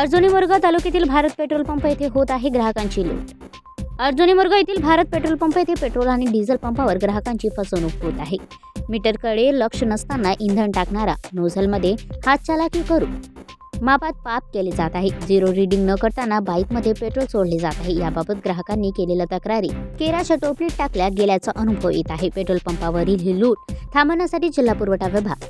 अर्जुनी मुरगा तालुक्यातील Bharat petrol pump येथे होत आहे ग्राहकांची लूट. अर्जुनी मुरगा येथील भारत पेट्रोल पंप येथे पेट्रोल आणि डिझेल पंपावर ग्राहकांची फसवणूक होत आहे. मीटरकडे लक्ष नसताना इंधन टाकणारा नोझलमध्ये हात चालाकी करू मापात पाप केले जात आहे. झिरो रीडिंग न करताना बाईकमध्ये पेट्रोल सोडले जात आहे. याबाबत ग्राहकांनी केलेल्या तक्रारी केराच्या टोपलीत टाकल्या गेल्याचा अनुभव येत आहे. पेट्रोल पंपावरील ही लूट थांबवण्यासाठी जिल्हा पुरवठा विभाग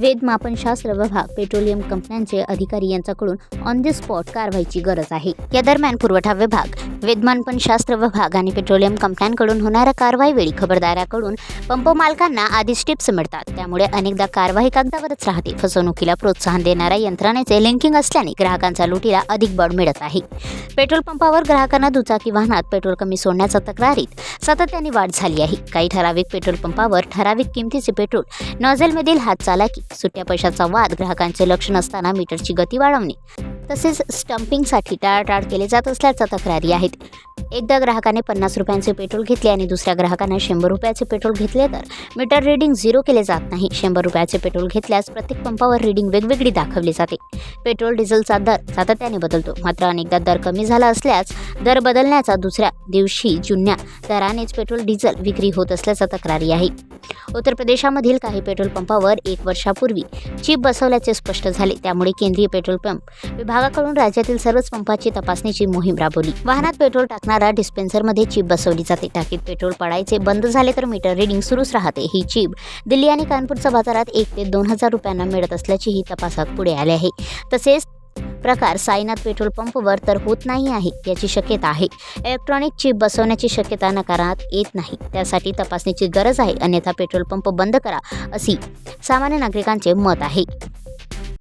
वेद मापनशास्त्र विभाग पेट्रोलियम कंपन्यांचे अधिकारी यांच्याकडून ऑन द स्पॉट कारवाईची गरज आहे. या दरम्यान पुरवठा विभाग वेदमानपनशास्त्र विभाग आणि पेट्रोलियम कंपन्यांकडून होणाऱ्या कारवाईवेळी खबरदाराकडून पंप मालकांना आधीच टिप्स मिळतात. त्यामुळे अनेकदा कारवाई कागदावरच राहते. फसवणुकीला प्रोत्साहन देणाऱ्या यंत्रणेचे लिंकिंग असल्याने ग्राहकांचा लुटीला अधिक बळ मिळत आहे. पेट्रोल पंपावर ग्राहकांना दुचाकी वाहनात पेट्रोल कमी सोडण्याच्या तक्रारीत सातत्याने वाढ झाली आहे. काही ठराविक पेट्रोल पंपावर ठराविक किमतीचे पेट्रोल नॉझेलमधील हात चालाकी सुट्या पैशाचा वाद ग्राहकांचे लक्ष नसताना मीटरची गती वाढवणे तसेच स्टंपिंगसाठी टाळाटाळ केले जात असल्याच्या तक्रारी आहेत. एकदा ग्राहकाने पन्नास रुपयांचे पेट्रोल घेतले आणि दुसऱ्या ग्राहकाने शंभर रुपयाचे पेट्रोल घेतले तर मीटर रीडिंग झिरो केले जात नाही. शंभर रुपयाचे पेट्रोल घेतल्यास प्रत्येक पंपावर रीडिंग वेगवेगळी दाखवली जाते. पेट्रोल डिझेलचा दर सातत्याने बदलतो. मात्र अनेकदा दर कमी झाला असल्यास दर बदलण्याचा दुसऱ्या दिवशी जुन्या दरानेच पेट्रोल डिझेल विक्री होत असल्याचा तक्रारी आहे उत्तर प्रदेशामधील काही पेट्रोल पंपावर एक वर्षापूर्वी चिप बसवल्याचे स्पष्ट झाले. त्यामुळे केंद्रीय पेट्रोल पंप विभागाकडून राज्यातील सर्वच पंपाची तपासणीची मोहीम राबवली. वाहनात पेट्रोल टाकणारा डिस्पेन्सरमध्ये चिप बसवली जाते. टाकीत पेट्रोल पडायचे बंद झाले तर मीटर रीडिंग सुरूच राहते. ही चिप दिल्ली आणि कानपूरच्या बाजारात एक ते दोन हजार रुपयांना मिळत असल्याचीही तपासात पुढे आले आहे. तसेच प्रकार साईनाथ पेट्रोल पंपवर तर होत नाही आहे याची शक्यता आहे. इलेक्ट्रॉनिक चिप बसवण्याची शक्यता नकारात येत नाही. त्यासाठी तपासणीची गरज आहे. अन्यथा पेट्रोल पंप बंद करा अशी सामान्य नागरिकांचे मत आहे.